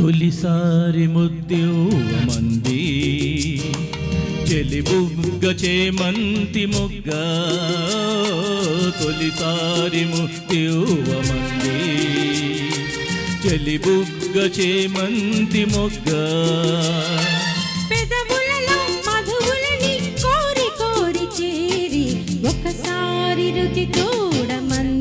తొలిసారి ముద్దువమంది చెలిబుగ్గ చేమంతి మొగ్గ తొలిసారి ముద్దువమంది చెలిబుగ్గ చేమంతి మొగ్గ కోరి కోరి చేరి. ఒకసారి రుచి చూడమంది.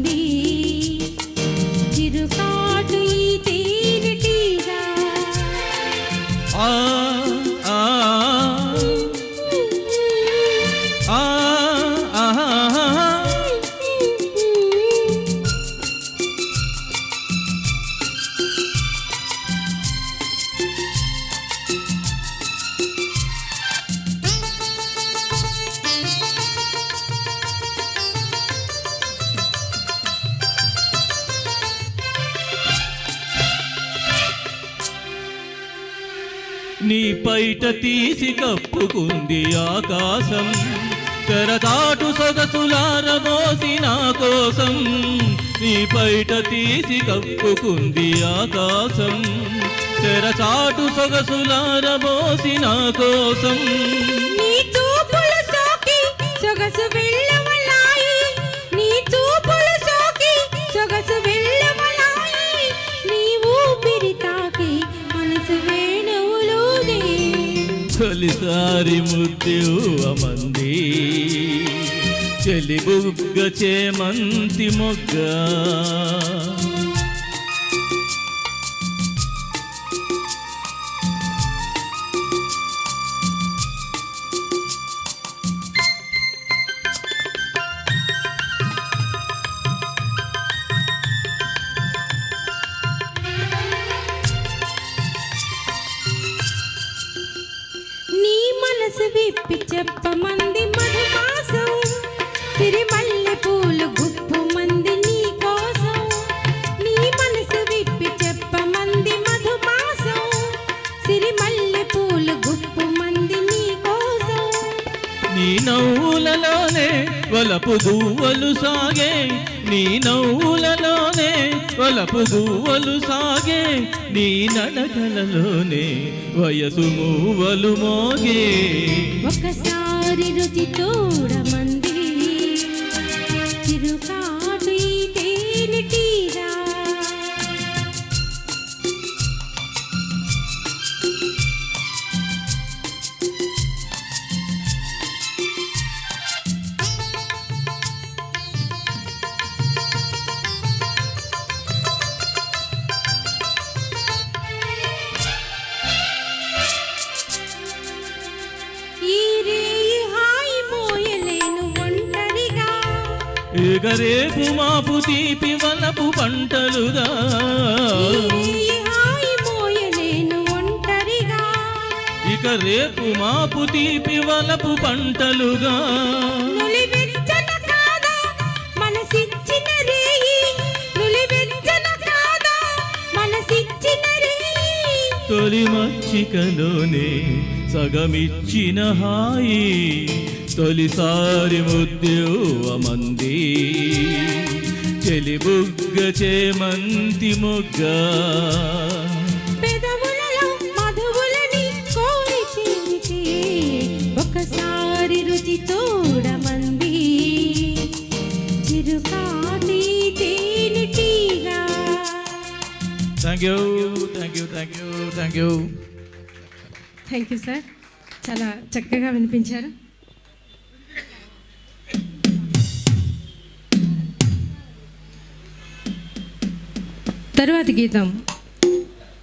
నీ పైట తీసి కప్పుకుంది ఆకాశం. తెరదాటు సొగసులారబోసి నా కోసం. నీ పైట తీసి కప్పుకుంది ఆకాశం. తెరచాటు సొగసులారబోసి నా కోసం. సొగసు వెళ్ళ తొలిసారి ముద్దువమంది చెలిబుగ్గ చేమంతి మొగ్గ. నీ మనసు విప్పి చెప్పమంది మధుమాసం సిరిమల్లె పూలు గుప్పు వలపు గువ్వలు సాగే నీ నవ్వులలోనే వలపు గువ్వలు సాగే నీ నడకలలోనే వయసు మూవలు మోగే. ఒకసారి రుచి చూడమంది ఇక రేపు మాపు తీపి వలపు పంటలుగా. ఇక రేపు మాపు తీపి వలపు పంటలుగా. తొలి మచ్చికలోనే సగమిచ్చిన హాయి. తొలిసారి ముద్దువమంది చెలిబుగ్గ చేమంతి మొగ్గ. ఒకసారి రుచి చూడమంది. చిరుకాటి తేనెటీగా thank you thank you thank you thank you thank you sir చాలా చక్కగా వినిపించారు. తరువాతి గీతం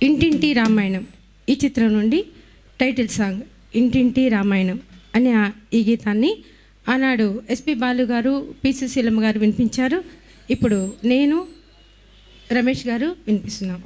ఇంటింటి రామాయణం. ఈ చిత్రం నుండి టైటిల్ సాంగ్ ఇంటింటి రామాయణం అనే ఈ గీతాన్ని ఆనాడు ఎస్పి బాలు గారు పి సుశీలమ్మ గారు వినిపించారు. ఇప్పుడు నేను రమేష్ గారు వినిపిస్తున్నాం.